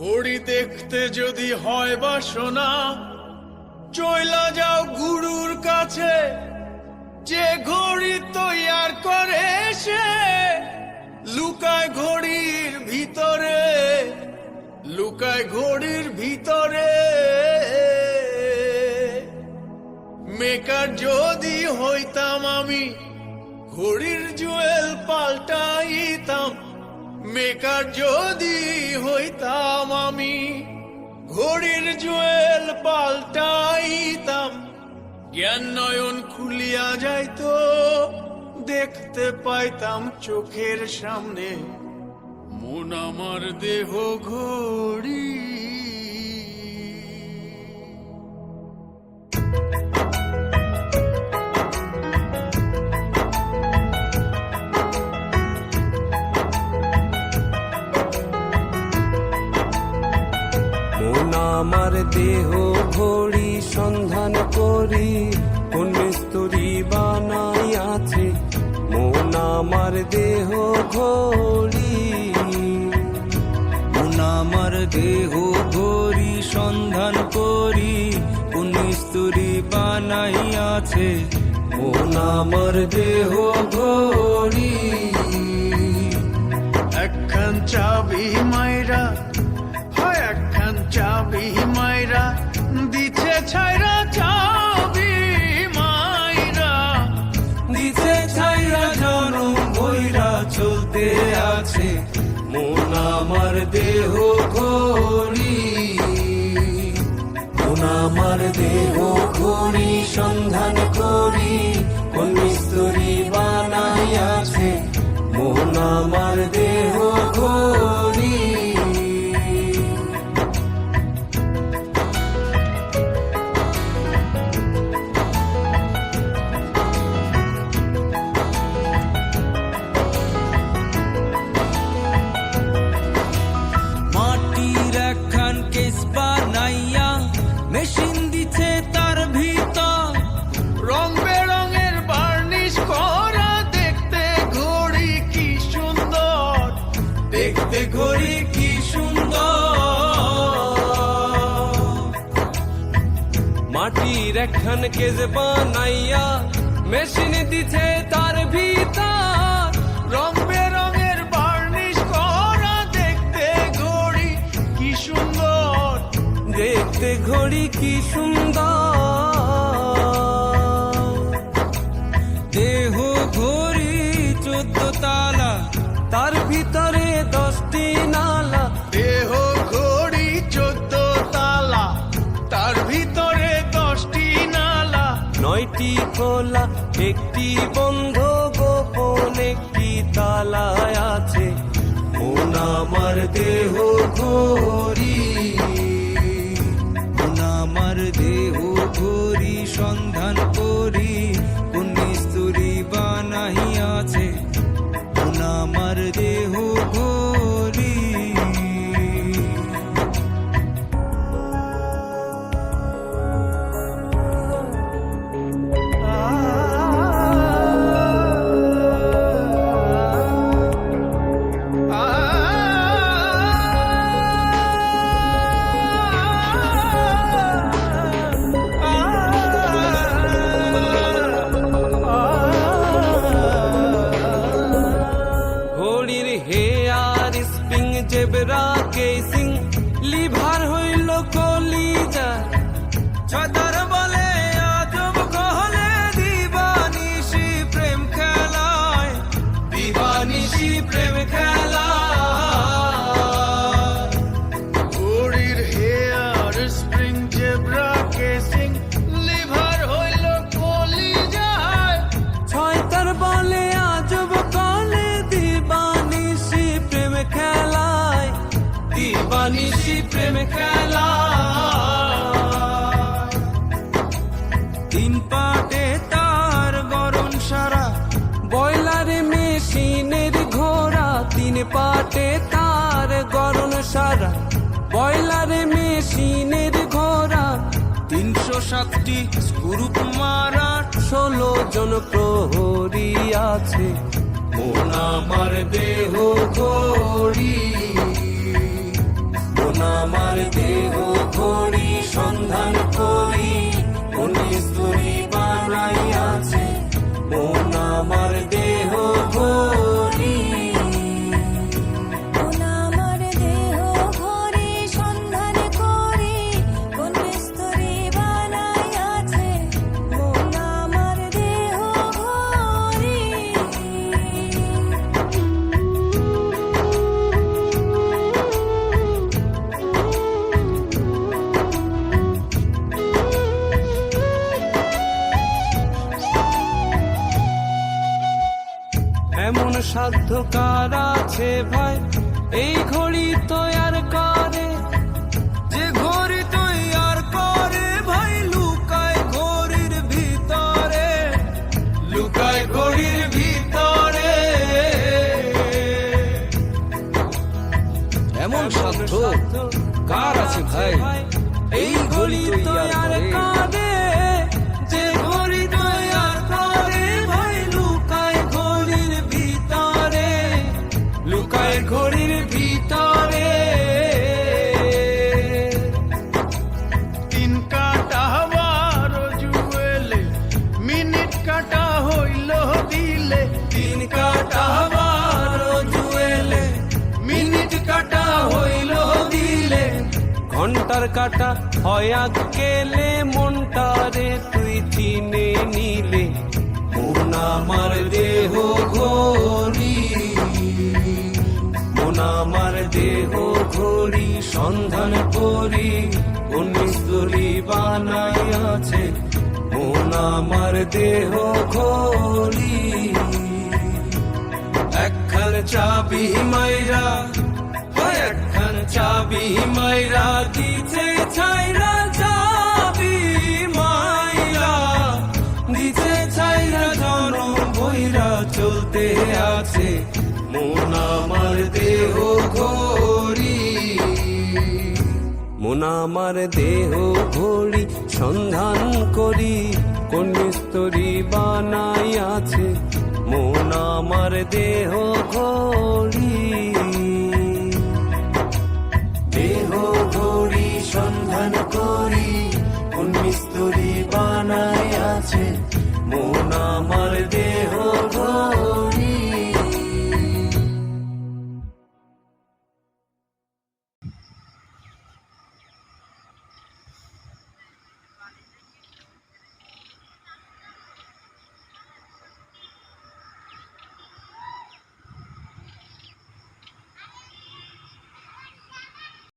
ঘড়ি দেখতে যদি হয় বাসনা, চইলা যাও গুরুর কাছে। যে ঘড়ি তৈয়ার করে সে, লুকায় ঘড়ির ভিতরে, লুকায় ঘড়ির ভিতরে। মেকার যদি হইতাম আমি, ঘড়ির জুয়েল পাল্টাইতাম। মেকার যদি হইতাম আমি, ঘড়ির জুয়েল পাল্টাইতাম। জ্ঞান নয়ন খুলিয়া যাইত, দেখতে পাইতাম চোখের সামনে। মন আমার দেহ ঘড়ি আমার দেহ ঘড়ি সন্ধান করি, কোন মিস্তুরি বানাই আছে? মন আমার দেহ ঘড়ি কোন আমার দেহ ঘড়ি সন্ধান করি, কোন স্তুরি বানাই আছে? মন আমার দেহ ঘড়ি একখান চাবি মাইরা চাবি মাইরা, দিছে ছাইরা চাবি মাইরা। দিতে ছাইরা জনম বইরা চলতে আছে, মন আমার দেহ ঘড়ি মন আমার দেহ ঘড়ি সন্ধান করি কোন মিস্তুরি বানাই আছে। মন আমার দেহ দেখতে ঘড়ি কি সুন্দর। মাটির একখান কেজ বানাইয়া মেশিন দিছে তার ভিতর। রং বেরঙের বার্নিশ করা দেখতে ঘড়ি কি সুন্দর। দেখতে ঘড়ি কি সুন্দর। দশটি নালা দেহ ঘড়ি চোদ্দ তালা তার ভিতরে দশটি নালা নয়টি খোলা একটি বন্ধ গোপন একটি তালায় আছে। মন আমার দেহ ঘড়ি। কোন আমার দেহ ঘড়ি সন্ধান করি। rock দিবানিশি প্রেম তিন পাটে তার গরম সারা বয়লারে মেশিনের ঘোড়া তিন পাটে তার গরম সারা বয়লারে মেশিনের ঘোড়া তিনশো সাতটি স্ক্রুপ মারা ষোলো জন প্রহরী আছে মন আমার দেহ ঘড়ি আমার দেহ ঘড়ি সন্ধান করি। সাধ্য কার আছে ভাই এই ঘড়ি তৈয়ার করে। যে ঘড়ি তৈয়ার করে ভাই লুকায় ঘড়ির ভিতরে। লুকায় ঘড়ির ভিতরে। এমন সাধ্য কার আছে ভাই? এই ঘড়ি তৈয়ার করে। ঘণ্টার কাটা হয় গেলে মনটারে তুই চিনে নিলে। মন আমার দেহ ঘড়ি। মন আমার দেহ ঘড়ি, সন্ধান করি। স্তরি বানাই আছে। মন আমার দেহ ঘড়ি। একখান চাবি মাইরা চাবি, মাইরা দিছে, ছাইরা চাবি, মাইরা দিছে, ছাইরা জন বইরা চলতে আছে। মন আমার দেহ ঘড়ি, মন আমার দেহ ঘড়ি সন্ধান করি কোন স্তরি বানাই আছে। মন আমার দেহ ঘড়ি। সন্ধান করি কোন বানাই আছে? মন আমার